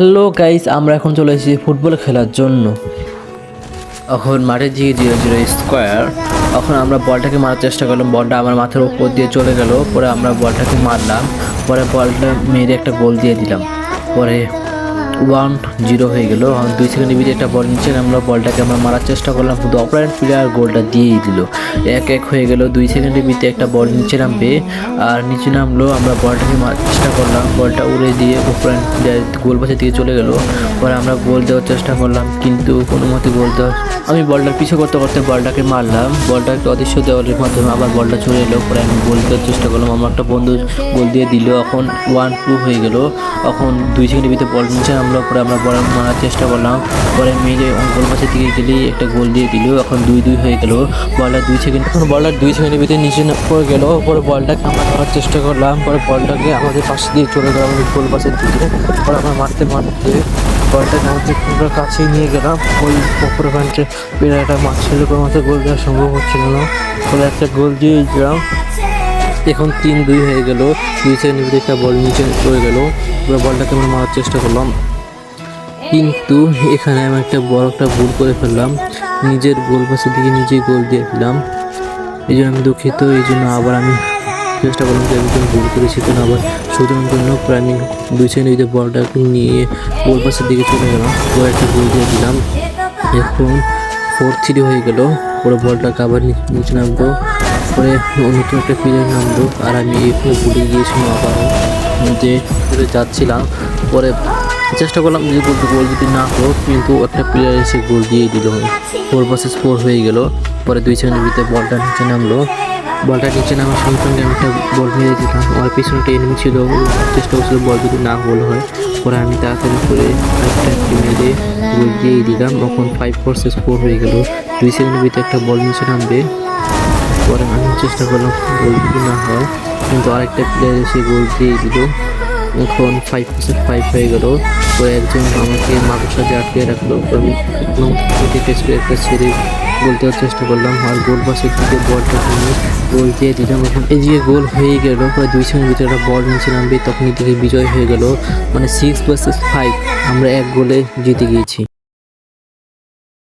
Hello guys, আমরা এখন চলে এসেছি ফুটবল খেলার জন্য। এখন মাঠে জিরো জিরো জিরো স্কোয়ার। এখন আমরা বলটাকে মারার চেষ্টা করলাম, বলটা আমার মাথার উপর দিয়ে চলে গেল, পরে আমরা বলটাকে মারলাম, পরে বলটা মেরে একটা গোল দিয়ে দিলাম, পরে ওয়ান জিরো হয়ে গেল। দুই সেকেন্ডের ভিতরে একটা বল নিচে নামলো বলটাকে আমরা মারার চেষ্টা করলাম। কিন্তু অপারেন্ট প্লেয়ার গোলটা দিয়েই দিল। এক এক হয়ে গেল। দুই সেকেন্ডের ভিতরে একটা বল নিচে নামবে আর নিচে নামলো। আমরা বলটাকে মারার চেষ্টা করলাম। বলটা উড়ে দিয়ে অপারেন্ট প্লেয়ার গোল পাশের দিকে চলে গেল। পরে আমরা গোল দেওয়ার চেষ্টা করলাম। কিন্তু কোনো মতে গোল দেওয়ার আমি বলটার পিছু করতে করতে বলটাকে মারলাম। বলটা একটা অদৃশ্য দেওয়ালের মাধ্যমে আবার বলটা চলে এলো। পরে আমি গোল দেওয়ার চেষ্টা করলাম। আমার একটা বন্ধু গোল দিয়ে দিল। এখন ওয়ান টু হয়ে গেল। এখন দুই সেকেন্ডের ভিতরে বল নিচে নামলো পরে আমরা বল মারার চেষ্টা করলাম। পরে মেরে গোল পাশের দিকে গেলেই একটা গোল দিয়ে দিল। এখন দুই দুই হয়ে গেল। বলটা দুই সেকেন্ড বলটা দুই সেকেন্ডের ভিতরে নিচে পড়ে গেল। পরে বলটাকে আমরা ধরার চেষ্টা করলাম। পরে বলটাকে আমাদের পাশে দিয়ে চলে গেল আমাদের গোল পাশের দিকে। পরে আমরা মারতে মারতে বলটাকে আমাদের পুরো কাছেই নিয়ে গেলাম। ওই ওপরে প্যান্টে প্লেয়ারটা মারছিল কোনো মতো গোল দেওয়া সম্ভব হচ্ছিল না। পরে একটা গোল দিয়ে দিলাম। এখন তিন দুই হয়ে গেল। দুই সেকেন্ডের ভিতরে একটা বল নিচে পড়ে গেল। বলটাকে আমরা মারার চেষ্টা করলাম। কিন্তু এখানে আমি একটা বড় একটা ভুল করে ফেললাম। নিজের গোল পাশের দিকে নিজেই গোল দিয়ে ফেললাম এই জন্য আমি দুঃখিত, এই জন্য আবার আমি চেষ্টা করলাম যে কোনো ভুল করেছি কেন আবার শুধরানোর জন্য প্রায় আমি দুই সেকেন্ডের ভিতরে বলটাকে নিয়ে গোল পাশের দিকে চলে গেলাম। পরে একটা গোল দিয়ে দিলাম। এখন ফোর থ্রি হয়ে গেল। পরে বলটাকে আবার নিচে নামবো। পরে নতুন একটা প্লেয়ার নামলো আর আমি এখানে ভুলে গিয়েছিলাম আবারও। যে যাচ্ছিলাম। পরে চেষ্টা করলাম যে গোল গোল যদি না হোক, কিন্তু একটা প্লেয়ার এসে গোল দিয়ে দিল। ফোর ভার্সেস ফোর হয়ে গেল। পরে দুই সেকেন্ডের ভিতরে বলটা নিচে নামলো। বলটা নিচে নামার সঙ্গে সঙ্গে আমি একটা বল মেরে দিতাম। আমার পিছনে একটা এনিমি ছিল। চেষ্টা করছিল বল যদি না গোল হয়। পরে আমি তাড়াতাড়ি করে একটা মেরে গোল দিয়েই দিলাম। তখন ফাইভ ভার্সেস ফোর হয়ে গেল। দুই সেকেন্ডের ভিতরে একটা বল নিচে নামবে। পরে আমি চেষ্টা করলাম গোল যদি না হয়, কিন্তু আরেকটা প্লেয়ার এসে গোল দিয়ে দিল। এখন ফাইভ পার্সেন্ট ফাইভ হয়ে গেল। তো একজন আমাকে মাথার সাথে আটকে রাখল। একটা ছেড়ে বলতে চেষ্টা করলাম। আর গোল পাশের দিকে বলটা নিয়ে গোল দিয়ে দিলাম। এখন যে গোল হয়ে গেল, প্রায় দুই সময় ভিতরে একটা বল নিচে নামবে, তখন এদিকে বিজয় হয়ে গেল। মানে সিক্স পার্সেন্ট ফাইভ আমরা এক গোলে জিতে গিয়েছি।